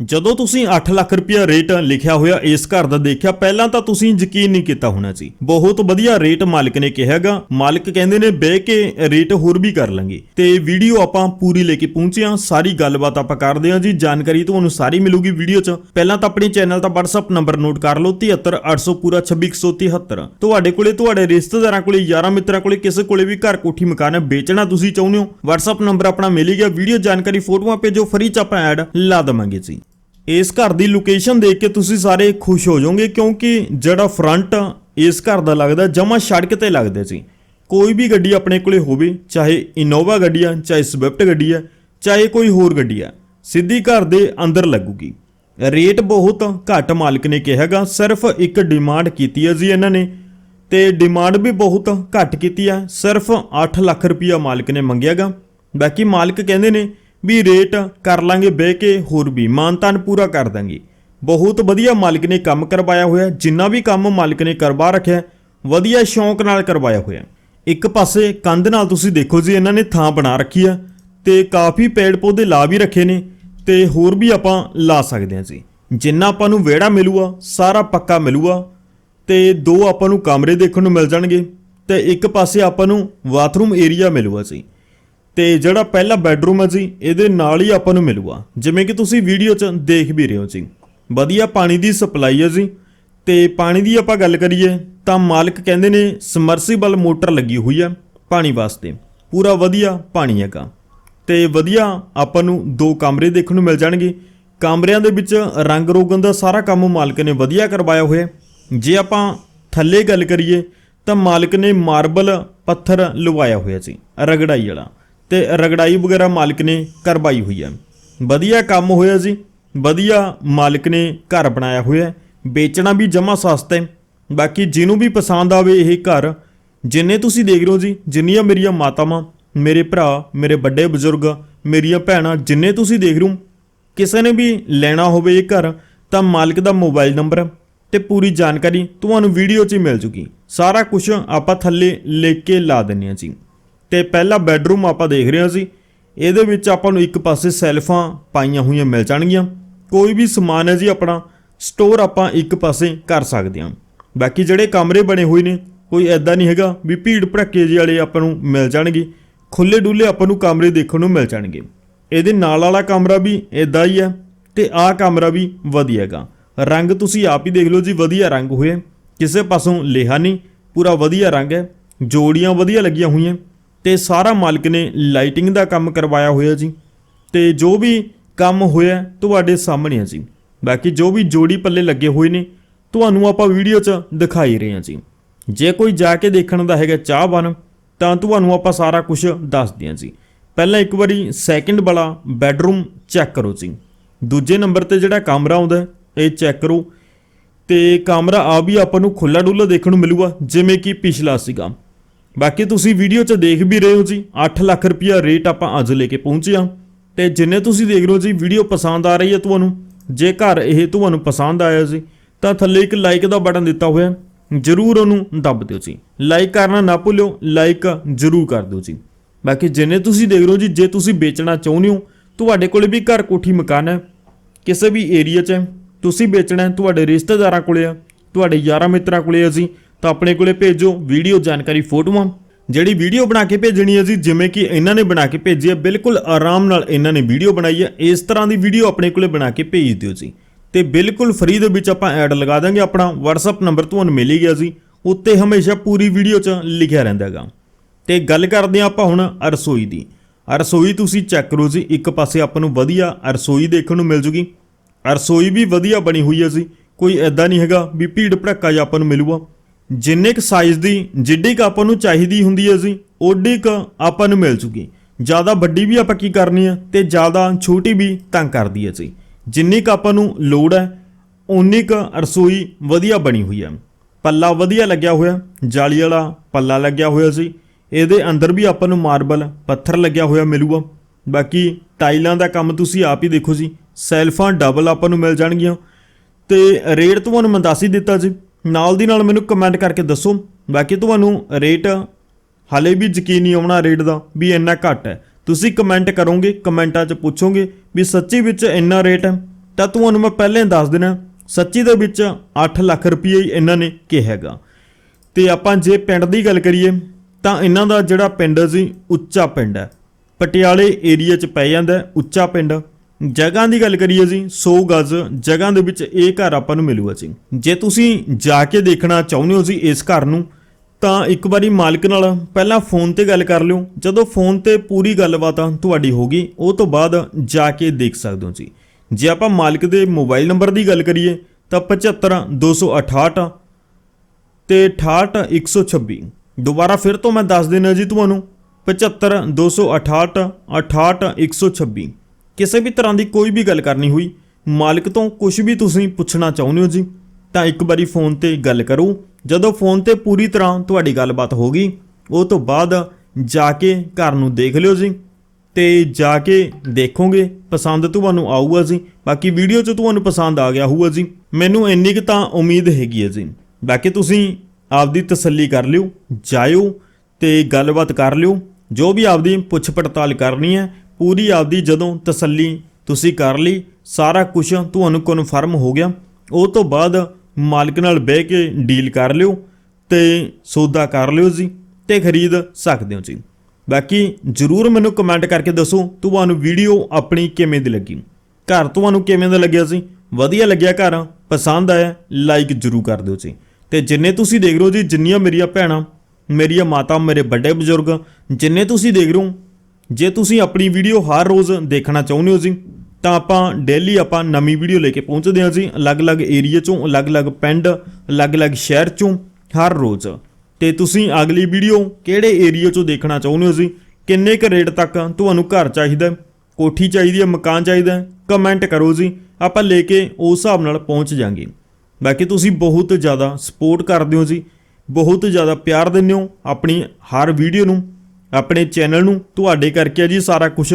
ਜਦੋਂ ਤੁਸੀਂ 8 ਲੱਖ ਰੁਪਇਆ ਰੇਟ ਲਿਖਿਆ ਹੋਇਆ ਇਸ ਘਰ ਦਾ ਦੇਖਿਆ, ਪਹਿਲਾਂ ਤਾਂ ਤੁਸੀਂ ਯਕੀਨ ਨਹੀਂ ਕੀਤਾ ਹੋਣਾ ਸੀ। ਬਹੁਤ ਵਧੀਆ ਰੇਟ ਮਾਲਕ ਨੇ ਕਿਹਾਗਾ, ਮਾਲਕ ਕਹਿੰਦੇ ਨੇ, ਬਹਿ ਕੇ ਰੇਟ ਹੋਰ ਵੀ ਕਰ ਲਾਂਗੇ। ਤੇ ਵੀਡੀਓ ਆਪਾਂ ਪੂਰੀ ਲੈ ਕੇ ਪਹੁੰਚੇ ਹਾਂ, ਸਾਰੀ ਗੱਲਬਾਤ ਆਪਾਂ ਕਰਦੇ ਹਾਂ ਜੀ, ਜਾਣਕਾਰੀ ਤੁਹਾਨੂੰ ਸਾਰੀ ਮਿਲੂਗੀ ਵੀਡੀਓ 'ਚ। ਪਹਿਲਾਂ ਤਾਂ ਆਪਣੇ ਚੈਨਲ ਦਾ WhatsApp ਨੰਬਰ ਨੋਟ ਕਰ ਲਓ 73800 ਪੂਰਾ 26173 ਤੁਹਾਡੇ ਕੋਲੇ, ਤੁਹਾਡੇ ਰਿਸ਼ਤੇਦਾਰਾਂ ਕੋਲੇ, ਯਾਰਾਂ ਮਿੱਤਰਾਂ ਕੋਲੇ, ਕਿਸੇ ਕੋਲੇ ਵੀ ਘਰ ਕੋਠੀ ਮਕਾਨ ਵੇਚਣਾ ਤੁਸੀਂ ਚਾਹੁੰਦੇ ਹੋ? WhatsApp ਨੰਬਰ ਆਪਣਾ ਮਿਲ ਗਿਆ ਵੀਡੀਓ ਜਾਣਕਾਰੀ ਫੋਟੋਆਂ ਭੇਜੋ ਫਰੀ ਚ ਆਪਾਂ ਐਡ ਲਾ ਦਵਾਂਗੇ ਜੀ। ਇਸ ਘਰ ਦੀ ਲੋਕੇਸ਼ਨ ਦੇਖ ਕੇ ਤੁਸੀਂ ਸਾਰੇ ਖੁਸ਼ ਹੋ ਜਾਓਗੇ, ਕਿਉਂਕਿ ਜਿਹੜਾ ਫਰੰਟ ਇਸ ਘਰ ਦਾ ਲੱਗਦਾ ਜਮਾ ਸੜਕ ਤੇ ਲੱਗਦਾ ਸੀ। ਕੋਈ ਵੀ ਗੱਡੀ ਆਪਣੇ ਕੋਲੇ ਹੋਵੇ, ਚਾਹੇ ਇਨੋਵਾ ਗੱਡੀ ਆ, ਚਾਹੇ ਸਵਿਫਟ ਗੱਡੀ ਆ, ਚਾਹੇ ਕੋਈ ਹੋਰ ਗੱਡੀ ਆ, ਸਿੱਧੀ ਘਰ ਦੇ ਅੰਦਰ ਲੱਗੂਗੀ। ਰੇਟ ਬਹੁਤ ਘੱਟ ਮਾਲਕ ਨੇ ਕਿਹਾਗਾ ਸਿਰਫ ਇੱਕ ਡਿਮਾਂਡ ਕੀਤੀ ਹੈ ਜੀ ਇਹਨਾਂ ਨੇ, ਤੇ ਡਿਮਾਂਡ ਵੀ ਬਹੁਤ ਘੱਟ ਕੀਤੀ ਆ, ਸਿਰਫ 8 ਲੱਖ ਰੁਪਇਆ ਮਾਲਕ ਨੇ ਮੰਗਿਆਗਾ ਬਾਕੀ ਮਾਲਕ ਕਹਿੰਦੇ ਨੇ ਵੀ ਰੇਟ ਕਰ ਲਾਂਗੇ ਬਹਿ ਕੇ, ਹੋਰ ਵੀ ਮਾਨਤਾਨ ਪੂਰਾ ਕਰ ਦਾਂਗੇ। ਬਹੁਤ ਵਧੀਆ ਮਾਲਕ ਨੇ ਕੰਮ ਕਰਵਾਇਆ ਹੋਇਆ, ਜਿੰਨਾ ਵੀ ਕੰਮ ਮਾਲਕ ਨੇ ਕਰਵਾ ਰੱਖਿਆ, ਵਧੀਆ ਸ਼ੌਂਕ ਨਾਲ ਕਰਵਾਇਆ ਹੋਇਆ। ਇੱਕ ਪਾਸੇ ਕੰਧ ਨਾਲ ਤੁਸੀਂ ਦੇਖੋ ਜੀ, ਇਹਨਾਂ ਨੇ ਥਾਂ ਬਣਾ ਰੱਖੀ ਆ, ਤੇ ਕਾਫੀ ਪੇੜ ਪੌਦੇ ਲਾ ਵੀ ਰੱਖੇ ਨੇ, ਤੇ ਹੋਰ ਵੀ ਆਪਾਂ ਲਾ ਸਕਦੇ ਹਾਂ ਜੀ। ਜਿੰਨਾ ਆਪਾਂ ਨੂੰ ਵਿਹੜਾ ਮਿਲੂਗਾ, ਸਾਰਾ ਪੱਕਾ ਮਿਲੂਗਾ, ਤੇ ਦੋ ਆਪਾਂ ਨੂੰ ਕਮਰੇ ਦੇਖਣ ਨੂੰ ਮਿਲ ਜਾਣਗੇ, ਤੇ ਇੱਕ ਪਾਸੇ ਆਪਾਂ ਨੂੰ ਬਾਥਰੂਮ ਏਰੀਆ ਮਿਲੂਗਾ ਜੀ। ਤੇ ਜਿਹੜਾ ਪਹਿਲਾ ਬੈੱਡਰੂਮ ਹੈ ਜੀ, ਇਹਦੇ ਨਾਲ ਹੀ ਆਪਾਂ ਨੂੰ ਮਿਲੂਗਾ। ਜਿਵੇਂ ਕਿ ਤੁਸੀਂ ਵੀਡੀਓ 'ਚ ਦੇਖ ਵੀ ਰਹੇ ਹੋ ਜੀ। ਵਧੀਆ ਪਾਣੀ ਦੀ ਸਪਲਾਈ ਹੈ ਜੀ। ਤੇ ਪਾਣੀ ਦੀ ਆਪਾਂ ਗੱਲ ਕਰੀਏ, ਤਾਂ ਮਾਲਕ ਕਹਿੰਦੇ ਨੇ ਸਮਰਸੀਬਲ ਮੋਟਰ ਲੱਗੀ ਹੋਈ ਹੈ ਪਾਣੀ ਵਾਸਤੇ। ਪੂਰਾ ਵਧੀਆ ਪਾਣੀ ਹੈਗਾ। ਤੇ ਵਧੀਆ ਆਪਾਂ ਨੂੰ ਦੋ ਕਮਰੇ ਦੇਖਣ ਨੂੰ ਮਿਲ ਜਾਣਗੇ। ਕਮਰਿਆਂ ਦੇ ਵਿੱਚ ਰੰਗ ਰੋਗਨ ਦਾ ਸਾਰਾ ਕੰਮ ਮਾਲਕ ਨੇ ਵਧੀਆ ਕਰਵਾਇਆ ਹੋਇਆ ਜੇ ਆਪਾਂ ਥੱਲੇ ਗੱਲ ਕਰੀਏ, ਤਾਂ ਮਾਲਕ ਨੇ ਮਾਰਬਲ ਪੱਥਰ ਲਵਾਇਆ ਹੋਇਆ ਸੀ ਰਗੜਾਈ ਵਾਲਾ। ਤੇ ਰਗੜਾਈ ਵਗੈਰਾ ਮਾਲਕ ਨੇ ਕਰਵਾਈ ਹੋਈ ਹੈ ਵਧੀਆ ਕੰਮ ਹੋਇਆ ਜੀ। ਵਧੀਆ ਮਾਲਕ ਨੇ ਘਰ ਬਣਾਇਆ ਹੋਇਆ ਵੇਚਣਾ ਵੀ ਜਮਾ ਸਸਤਾ ਹੈ। ਬਾਕੀ ਜਿਹਨੂੰ ਵੀ ਪਸੰਦ ਆਵੇ ਇਹ ਘਰ, ਜਿੰਨੇ ਤੁਸੀਂ ਦੇਖ ਰਹੇ ਹੋ ਜੀ, ਜਿੰਨੀਆਂ ਮੇਰੀਆਂ ਮਾਤਾਵਾਂ, ਮੇਰੇ ਭਰਾ, ਮੇਰੇ ਵੱਡੇ ਬਜ਼ੁਰਗ, ਮੇਰੀਆਂ ਭੈਣਾਂ, ਜਿੰਨੇ ਤੁਸੀਂ ਦੇਖ ਰਹੇ ਹੋ, ਕਿਸੇ ਨੇ ਵੀ ਲੈਣਾ ਹੋਵੇ ਇਹ ਘਰ, ਤਾਂ ਮਾਲਕ ਦਾ ਮੋਬਾਈਲ ਨੰਬਰ ਤੇ ਪੂਰੀ ਜਾਣਕਾਰੀ ਤੁਹਾਨੂੰ ਵੀਡੀਓ 'ਚ ਹੀ ਮਿਲ ਜੂਗੀ। ਸਾਰਾ ਕੁਝ ਆਪਾਂ ਥੱਲੇ ਲਿਖ ਕੇ ਲਾ ਦਿੰਨੇ ਆ ਜੀ। ਤੇ ਪਹਿਲਾ ਬੈੱਡਰੂਮ ਆਪਾਂ ਦੇਖ ਰਹੇ ਹਾਂ ਜੀ। ਇਹਦੇ ਵਿੱਚ ਆਪਾਂ ਨੂੰ ਇੱਕ ਪਾਸੇ ਸੈਲਫਾਂ ਪਾਈਆਂ ਹੋਈਆਂ ਮਿਲ ਜਾਣਗੀਆਂ। ਕੋਈ ਵੀ ਸਮਾਨ ਹੈ ਜੀ ਆਪਣਾ, ਸਟੋਰ ਆਪਾਂ ਇੱਕ ਪਾਸੇ ਕਰ ਸਕਦੇ ਹਾਂ। ਬਾਕੀ ਜਿਹੜੇ ਕਮਰੇ ਬਣੇ ਹੋਏ ਨੇ, ਕੋਈ ਐਦਾਂ ਨਹੀਂ ਹੈਗਾ ਵੀ ਭੀੜ ਭੜੱਕੇ ਜਿਹੇ ਵਾਲੇ ਆਪਾਂ ਨੂੰ ਮਿਲ ਜਾਣਗੇ। ਖੁੱਲੇ ਡੁੱਲੇ ਆਪਾਂ ਨੂੰ ਕਮਰੇ ਦੇਖਣ ਨੂੰ ਮਿਲ ਜਾਣਗੇ। ਇਹਦੇ ਨਾਲ ਵਾਲਾ ਕਮਰਾ ਵੀ ਇਦਾਂ ਹੀ ਹੈ ਤੇ ਆਹ ਕਮਰਾ ਵੀ ਵਧੀਆ ਹੈਗਾ। ਰੰਗ ਤੁਸੀਂ ਆਪ ਹੀ ਦੇਖ ਲਓ ਜੀ, ਵਧੀਆ ਰੰਗ ਹੋਏ ਕਿਸੇ ਪਾਸੋਂ ਲੇਹਾ ਨਹੀਂ, ਪੂਰਾ ਵਧੀਆ ਰੰਗ ਹੈ। ਜੋੜੀਆਂ ਵਧੀਆ ਲੱਗੀਆਂ ਹੋਈਆਂ। ਤੇ ਸਾਰਾ ਮਾਲਕ ਨੇ ਲਾਈਟਿੰਗ ਦਾ ਕੰਮ ਕਰਵਾਇਆ ਹੋਇਆ ਜੀ। ਤੇ ਜੋ ਵੀ ਕੰਮ ਹੋਇਆ ਤੁਹਾਡੇ ਸਾਹਮਣੇ ਆ ਜੀ। ਬਾਕੀ ਜੋ ਵੀ ਜੋੜੀ ਪੱਲੇ ਲੱਗੇ ਹੋਏ ਨੇ, ਤੁਹਾਨੂੰ ਆਪਾਂ ਵੀਡੀਓ 'ਚ ਦਿਖਾਈ ਰਹੇ ਹਾਂ ਜੀ। ਜੇ ਕੋਈ ਜਾ ਕੇ ਦੇਖਣ ਦਾ ਹੈਗਾ ਚਾਹਵਾਨ, ਤਾਂ ਤੁਹਾਨੂੰ ਆਪਾਂ ਸਾਰਾ ਕੁਝ ਦੱਸਦੇ ਹਾਂ ਜੀ। ਪਹਿਲਾਂ ਇੱਕ ਵਾਰੀ ਸੈਕਿੰਡ ਵਾਲਾ ਬੈੱਡਰੂਮ ਚੈੱਕ ਕਰੋ ਜੀ। ਦੂਜੇ ਨੰਬਰ ਤੇ ਜਿਹੜਾ ਕਮਰਾ ਆਉਂਦਾ ਇਹ ਚੈੱਕ ਕਰੋ। ਤੇ ਕਮਰਾ ਆ ਵੀ ਆਪਾਂ ਨੂੰ ਖੁੱਲਾ ਡੁੱਲਾ ਦੇਖਣ ਨੂੰ ਮਿਲੂਗਾ, ਜਿਵੇਂ ਕਿ ਪਿਛਲਾ ਸੀਗਾ। ਬਾਕੀ ਤੁਸੀਂ ਵੀਡੀਓ 'ਚ ਦੇਖ ਵੀ ਰਹੇ ਹੋ ਜੀ 8 ਲੱਖ ਰੁਪਇਆ ਰੇਟ ਆਪਾਂ ਅੱਜ ਲੈ ਕੇ ਪਹੁੰਚੇ ਹਾਂ। ਤੇ ਜਿੰਨੇ ਤੁਸੀਂ ਦੇਖ ਰਹੇ ਹੋ ਜੀ ਵੀਡੀਓ ਪਸੰਦ ਆ ਰਹੀ ਹੈ ਤੁਹਾਨੂੰ ਜੇ ਘਰ ਇਹ ਤੁਹਾਨੂੰ ਪਸੰਦ ਆਇਆ ਜੀ ਤਾਂ ਥੱਲੇ ਇੱਕ ਲਾਈਕ ਦਾ ਬਟਨ ਦਿੱਤਾ ਹੋਇਆ ਜਰੂਰ ਉਹਨੂੰ ਦੱਬ ਦਿਓ ਜੀ। ਲਾਈਕ ਕਰਨਾ ਨਾ ਭੁੱਲਿਓ ਲਾਈਕ ਜਰੂਰ ਕਰ ਦਿਓ ਜੀ। ਬਾਕੀ ਜਿੰਨੇ ਤੁਸੀਂ ਦੇਖ ਰਹੇ ਹੋ ਜੀ ਜੇ ਤੁਸੀਂ ਵੇਚਣਾ ਚਾਹੁੰਦੇ ਹੋ ਤੁਹਾਡੇ ਕੋਲੇ ਵੀ ਘਰ ਕੋਠੀ ਮਕਾਨ ਹੈ ਕਿਸੇ ਵੀ ਏਰੀਆ 'ਚ ਹੈ, ਤੁਸੀਂ ਵੇਚਣਾ ਤੁਹਾਡੇ ਰਿਸ਼ਤੇਦਾਰਾਂ ਕੋਲੇ ਆ ਤੁਹਾਡੇ ਯਾਰਾਂ ਮਿੱਤਰਾਂ ਕੋਲੇ ਆ ਜੀ ਤਾਂ ਆਪਣੇ ਕੋਲੇ ਭੇਜੋ ਵੀਡੀਓ ਜਾਣਕਾਰੀ ਫੋਟੋਆਂ। ਜਿਹੜੀ ਵੀਡੀਓ ਬਣਾ ਕੇ ਭੇਜਣੀ ਹੈ ਜੀ, ਜਿਵੇਂ ਕਿ ਇਹਨਾਂ ਨੇ ਬਣਾ ਕੇ ਭੇਜੀ ਹੈ, ਬਿਲਕੁਲ ਆਰਾਮ ਨਾਲ ਇਹਨਾਂ ਨੇ ਵੀਡੀਓ ਬਣਾਈ ਹੈ। ਇਸ ਤਰ੍ਹਾਂ ਦੀ ਵੀਡੀਓ ਆਪਣੇ ਕੋਲੇ ਬਣਾ ਕੇ ਭੇਜ ਦਿਓ ਜੀ। ਤੇ ਬਿਲਕੁਲ ਫ੍ਰੀ ਦੇ ਵਿੱਚ ਆਪਾਂ ਐਡ ਲਗਾ ਦਾਂਗੇ, ਆਪਣਾ WhatsApp ਨੰਬਰ ਤੁਹਾਨੂੰ ਮਿਲ ਹੀ ਗਿਆ ਜੀ। ਉੱਤੇ ਹਮੇਸ਼ਾ ਪੂਰੀ ਵੀਡੀਓ 'ਚ ਲਿਖਿਆ ਰਹਿੰਦਾ ਹੈਗਾ। ਤੇ ਗੱਲ ਕਰਦੇ ਹਾਂ ਆਪਾਂ ਹੁਣ ਰਸੋਈ ਦੀ। ਰਸੋਈ ਤੁਸੀਂ ਚੈੱਕ ਕਰੋ ਜੀ, ਇੱਕ ਪਾਸੇ ਆਪਾਂ ਨੂੰ ਵਧੀਆ ਰਸੋਈ ਦੇਖਣ ਨੂੰ ਮਿਲ ਜੂਗੀ। ਰਸੋਈ ਵੀ ਵਧੀਆ ਬਣੀ ਹੋਈ ਹੈ ਜੀ। ਕੋਈ ਐਦਾਂ ਨਹੀਂ ਹੈਗਾ ਵੀ ਭੀੜ ਭੜੱਕਾ ਜਿਹਾ ਆਪਾਂ ਨੂੰ ਮਿਲੂਗਾ। ਜਿੰਨੇ ਕ ਸਾਈਜ਼ ਦੀ, ਜਿੱਡੀ ਕ ਆਪਾਂ ਨੂੰ ਚਾਹੀਦੀ ਹੁੰਦੀ ਹੈ ਜੀ, ਓਡੀ ਕ ਆਪਾਂ ਨੂੰ ਮਿਲ ਜੂਗੀ। ਜ਼ਿਆਦਾ ਵੱਡੀ ਵੀ ਆਪਾਂ ਕੀ ਕਰਨੀ ਹੈ ਤੇ ਜ਼ਿਆਦਾ ਛੋਟੀ ਵੀ ਤੰਗ ਕਰਦੀ ਹੈ ਜੀ। ਜਿੰਨੀ ਕ ਆਪਾਂ ਨੂੰ ਲੋੜ ਹੈ ਉਨੀ ਕ ਰਸੋਈ ਵਧੀਆ ਬਣੀ ਹੋਈ ਹੈ। ਪੱਲਾ ਵਧੀਆ ਲੱਗਿਆ ਹੋਇਆ, ਜਾਲੀ ਵਾਲਾ ਪੱਲਾ ਲੱਗਿਆ ਹੋਇਆ ਸੀ ਇਹਦੇ ਅੰਦਰ ਵੀ ਆਪਾਂ ਨੂੰ ਮਾਰਬਲ, ਪੱਥਰ ਲੱਗਿਆ ਹੋਇਆ ਮਿਲੂਗਾ। ਬਾਕੀ ਟਾਈਲਾਂ ਦਾ ਕੰਮ ਤੁਸੀਂ ਆਪ ਹੀ ਦੇਖੋ ਜੀ, ਸੈਲਫਾਂ ਡਬਲ ਆਪਾਂ ਨੂੰ ਮਿਲ ਜਾਣਗੀਆਂ। ਤੇ ਰੇਟ ਤੁਹਾਨੂੰ ਮੈਂ ਦੱਸ ਹੀ ਦਿੱਤਾ ਜੀ ਨਾਲ ਦੀ ਨਾਲ ਮੈਨੂੰ ਕਮੈਂਟ ਕਰਕੇ ਦੱਸੋ। ਬਾਕੀ ਤੁਹਾਨੂੰ ਰੇਟ ਹਾਲੇ ਵੀ ਯਕੀਨ ਨਹੀਂ ਆਉਣਾ ਰੇਟ ਦਾ ਵੀ ਇੰਨਾ ਘੱਟ ਹੈ। ਤੁਸੀਂ ਕਮੈਂਟ ਕਰੋਗੇ ਕਮੈਂਟਾਂ 'ਚ ਪੁੱਛੋਗੇ ਵੀ ਸੱਚੀ ਵਿੱਚ ਇੰਨਾ ਰੇਟ ਹੈ? ਤਾਂ ਤੁਹਾਨੂੰ ਮੈਂ ਪਹਿਲਾਂ ਹੀ ਦੱਸ ਦੇਣਾ ਸੱਚੀ ਦੇ ਵਿੱਚ 8 ਲੱਖ ਰੁਪਏ ਹੀ ਇਹਨਾਂ ਨੇ ਕਿਹਾ ਹੈਗਾ। ਤੇ ਆਪਾਂ ਜੇ ਪਿੰਡ ਦੀ ਗੱਲ ਕਰੀਏ, ਤਾਂ ਇਹਨਾਂ ਦਾ ਜਿਹੜਾ ਪਿੰਡ ਸੀ, ਉੱਚਾ ਪਿੰਡ ਹੈ। ਪਟਿਆਲੇ ਏਰੀਆ 'ਚ ਪੈ ਜਾਂਦਾ ਉੱਚਾ ਪਿੰਡ। ਜਗ੍ਹਾ ਦੀ ਗੱਲ ਕਰੀਏ ਜੀ 100 ਗਜ਼ ਜਗ੍ਹਾ ਦੇ ਵਿੱਚ ਇਹ ਘਰ ਆਪਾਂ ਨੂੰ ਮਿਲੂਗਾ ਜੀ। ਜੇ ਤੁਸੀਂ ਜਾ ਕੇ ਦੇਖਣਾ ਚਾਹੁੰਦੇ ਹੋ ਜੀ ਇਸ ਘਰ ਨੂੰ, ਤਾਂ ਇੱਕ ਵਾਰੀ ਮਾਲਕ ਨਾਲ ਪਹਿਲਾਂ ਫੋਨ ਤੇ ਗੱਲ ਕਰ ਲਿਓ। ਜਦੋਂ ਫੋਨ ਤੇ ਪੂਰੀ ਗੱਲਬਾਤ ਤੁਹਾਡੀ ਹੋਗੀ ਉਹ ਤੋਂ ਬਾਅਦ ਜਾ ਕੇ ਦੇਖ ਸਕਦੇ ਹੋ ਜੀ। ਜੇ ਆਪਾਂ ਮਾਲਕ ਦੇ ਮੋਬਾਈਲ ਨੰਬਰ ਦੀ ਗੱਲ ਕਰੀਏ, ਤਾਂ 75 268 ਤੇ 68 126 ਦੁਬਾਰਾ ਫਿਰ ਤੋਂ ਮੈਂ ਦੱਸ ਦੇਣਾ ਜੀ ਤੁਹਾਨੂੰ 75 268 68 126 ਕਿਸੇ ਵੀ ਤਰ੍ਹਾਂ ਦੀ ਕੋਈ ਵੀ ਗੱਲ ਕਰਨੀ ਹੋਈ, ਮਾਲਕ ਤੋਂ ਕੁਝ ਵੀ ਤੁਸੀਂ ਪੁੱਛਣਾ ਚਾਹੁੰਦੇ ਹੋ ਜੀ, ਤਾਂ ਇੱਕ ਵਾਰੀ ਫੋਨ ਤੇ ਗੱਲ ਕਰੋ। ਜਦੋਂ ਫੋਨ ਤੇ ਪੂਰੀ ਤਰ੍ਹਾਂ ਤੁਹਾਡੀ ਗੱਲਬਾਤ ਹੋ ਗਈ, ਉਹ ਤੋਂ ਬਾਅਦ ਜਾ ਕੇ ਘਰ ਨੂੰ ਦੇਖ ਲਿਓ ਜੀ ਤੇ ਜਾ ਕੇ ਦੇਖੋਗੇ, ਪਸੰਦ ਤੁਹਾਨੂੰ ਆਊਗਾ ਜੀ। ਬਾਕੀ ਵੀਡੀਓ 'ਚ ਤੁਹਾਨੂੰ ਪਸੰਦ ਆ ਗਿਆ ਹੋਊਗਾ ਜੀ। ਮੈਨੂੰ ਇੰਨੀ ਕੁ ਤਾਂ ਉਮੀਦ ਹੈਗੀ ਹੈ ਜੀ। ਬਾਕੀ ਤੁਸੀਂ ਆਪਦੀ ਤਸੱਲੀ ਕਰ ਲਿਓ, ਜਾਇਓ ਤੇ ਗੱਲਬਾਤ ਕਰ ਲਿਓ। ਜੋ ਵੀ ਆਪਦੀ ਪੁੱਛ ਪੜਤਾਲ ਕਰਨੀ ਹੈ ਪੂਰੀ ਆਪਦੀ ਜਦੋਂ ਤਸੱਲੀ ਤੁਸੀਂ ਕਰ ਲਈ, ਸਾਰਾ ਕੁਝ ਤੁਹਾਨੂੰ ਕਨਫਰਮ ਹੋ ਗਿਆ। ਉਹ ਤੋਂ ਬਾਅਦ ਮਾਲਕ ਨਾਲ ਬਹਿ ਕੇ ਡੀਲ ਕਰ ਲਿਓ ਤੇ ਸੌਦਾ ਕਰ ਲਿਓ ਜੀ ਤੇ ਖਰੀਦ ਸਕਦੇ ਹੋ ਜੀ। ਬਾਕੀ ਜਰੂਰ ਮੈਨੂੰ ਕਮੈਂਟ ਕਰਕੇ ਦੱਸੋ, ਤੁਹਾਨੂੰ ਵੀਡੀਓ ਆਪਣੀ ਕਿਵੇਂ ਦੀ ਲੱਗੀ? ਘਰ ਤੁਹਾਨੂੰ ਕਿਵੇਂ ਦਾ ਲੱਗਿਆ ਸੀ ਵਧੀਆ ਲੱਗਿਆ ਘਰ? ਪਸੰਦ ਆਇਆ? ਲਾਈਕ ਜਰੂਰ ਕਰ ਦਿਓ ਜੀ। ਤੇ ਜਿੰਨੇ ਤੁਸੀਂ ਦੇਖ ਰਹੇ ਹੋ ਜੀ, ਜਿੰਨੀਆਂ ਮੇਰੀਆਂ ਭੈਣਾਂ, ਮੇਰੀਆਂ ਮਾਤਾ, ਮੇਰੇ ਵੱਡੇ ਬਜ਼ੁਰਗ, ਜਿੰਨੇ ਤੁਸੀਂ ਦੇਖ ਰਹੇ ਹੋ ਜੇ ਤੁਸੀਂ ਆਪਣੀ ਵੀਡੀਓ ਹਰ ਰੋਜ਼ ਦੇਖਣਾ ਚਾਹੁੰਦੇ ਹੋ ਜੀ, ਤਾਂ ਆਪਾਂ ਡੇਲੀ ਆਪਾਂ ਨਵੀਂ ਵੀਡੀਓ ਲੈ ਕੇ ਪਹੁੰਚਦੇ ਹਾਂ ਜੀ। ਅਲੱਗ-ਅਲੱਗ ਏਰੀਆ ਚੋਂ, ਅਲੱਗ-ਅਲੱਗ ਪਿੰਡ, ਅਲੱਗ-ਅਲੱਗ ਸ਼ਹਿਰ ਚੋਂ ਹਰ ਰੋਜ਼। ਤੇ ਤੁਸੀਂ ਅਗਲੀ ਵੀਡੀਓ ਕਿਹੜੇ ਏਰੀਆ ਚੋਂ ਦੇਖਣਾ ਚਾਹੁੰਦੇ ਹੋ ਜੀ? ਕਿੰਨੇ ਕੁ ਰੇਟ ਤੱਕ ਤੁਹਾਨੂੰ ਘਰ ਚਾਹੀਦਾ ਕੋਠੀ ਚਾਹੀਦੀ ਹੈ, ਮਕਾਨ ਚਾਹੀਦਾ ਕਮੈਂਟ ਕਰੋ ਜੀ। ਆਪਾਂ ਲੈ ਕੇ ਉਸ ਹਿਸਾਬ ਨਾਲ ਪਹੁੰਚ ਜਾਾਂਗੇ। ਬਾਕੀ ਤੁਸੀਂ ਬਹੁਤ ਜ਼ਿਆਦਾ ਸਪੋਰਟ ਕਰਦੇ ਹੋ ਜੀ। ਬਹੁਤ ਜ਼ਿਆਦਾ ਪਿਆਰ ਦਿੰਦੇ ਹੋ ਆਪਣੀ ਹਰ ਵੀਡੀਓ ਨੂੰ। ਆਪਣੇ ਚੈਨਲ ਨੂੰ, ਤੁਹਾਡੇ ਕਰਕੇ ਹੈ ਜੀ ਸਾਰਾ ਕੁਝ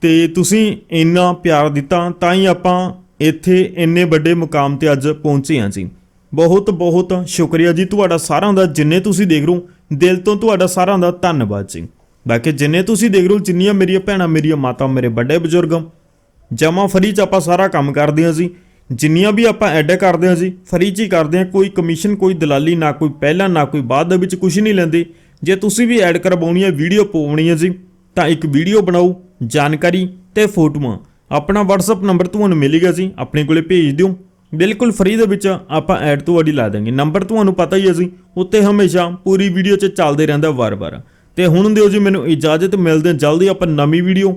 ਤੇ ਤੁਸੀਂ ਇੰਨਾ ਪਿਆਰ ਦਿੱਤਾ, ਤਾਂ ਹੀ ਆਪਾਂ ਇੱਥੇ ਇੰਨੇ ਵੱਡੇ ਮੁਕਾਮ ਤੇ ਅੱਜ ਪਹੁੰਚੇ ਹਾਂ ਜੀ। ਬਹੁਤ ਬਹੁਤ ਸ਼ੁਕਰੀਆ ਜੀ ਤੁਹਾਡਾ ਸਾਰਿਆਂ ਦਾ, ਜਿੰਨੇ ਤੁਸੀਂ ਦੇਖ ਰਹੇ ਹੋ, ਦਿਲ ਤੋਂ ਤੁਹਾਡਾ ਸਾਰਿਆਂ ਦਾ ਧੰਨਵਾਦ ਜੀ। ਬਾਕੀ ਜਿੰਨੇ ਤੁਸੀਂ ਦੇਖ ਰਹੇ ਹੋ, ਜਿੰਨੀਆਂ ਮੇਰੀਆਂ ਭੈਣਾਂ, ਮੇਰੀਆਂ ਮਾਤਾ, ਮੇਰੇ ਵੱਡੇ ਬਜ਼ੁਰਗ, ਜਮਾ ਫਰੀ ਚ ਆਪਾਂ ਸਾਰਾ ਕੰਮ ਕਰਦੇ ਹਾਂ ਜੀ। ਜਿੰਨੀਆਂ ਵੀ ਆਪਾਂ ਐਡ ਕਰਦੇ ਹਾਂ ਜੀ, ਫਰੀ ਚ ਹੀ ਕਰਦੇ ਹਾਂ, ਕੋਈ ਕਮਿਸ਼ਨ ਕੋਈ ਦਲਾਲੀ, ਨਾ ਕੋਈ ਪਹਿਲਾਂ, ਨਾ ਕੋਈ ਬਾਅਦ ਦੇ ਵਿੱਚ ਕੁਝ ਨਹੀਂ ਲੈਂਦੇ। ਜੇ ਤੁਸੀਂ ਵੀ ਐਡ ਕਰਵਾਉਣੀ ਹੈ, ਵੀਡੀਓ ਪਾਉਣੀ ਹੈ ਜੀ, ਤਾਂ ਇੱਕ ਵੀਡੀਓ ਬਣਾਓ, ਜਾਣਕਾਰੀ ਤੇ ਫੋਟੋਆਂ। ਆਪਣਾ WhatsApp ਨੰਬਰ ਤੁਹਾਨੂੰ ਮਿਲੇਗਾ ਜੀ, ਆਪਣੇ ਕੋਲੇ ਭੇਜ ਦਿਓ। ਬਿਲਕੁਲ ਫ੍ਰੀ ਦੇ ਵਿੱਚ ਆਪਾਂ ਐਡ ਤੁਹਾਡੀ ਲਾ ਦਾਂਗੇ ਨੰਬਰ ਤੁਹਾਨੂੰ ਪਤਾ ਹੀ ਹੈ ਜੀ, ਉੱਤੇ ਹਮੇਸ਼ਾ ਪੂਰੀ ਵੀਡੀਓ 'ਚ ਚੱਲਦੇ ਰਹਿੰਦਾ ਵਾਰ-ਵਾਰ। ਤੇ ਹੁਣ ਦਿਓ ਜੀ ਮੈਨੂੰ ਇਜਾਜ਼ਤ, ਮਿਲਦੇ ਜਲਦੀ ਆਪਾਂ ਨਵੀਂ ਵੀਡੀਓ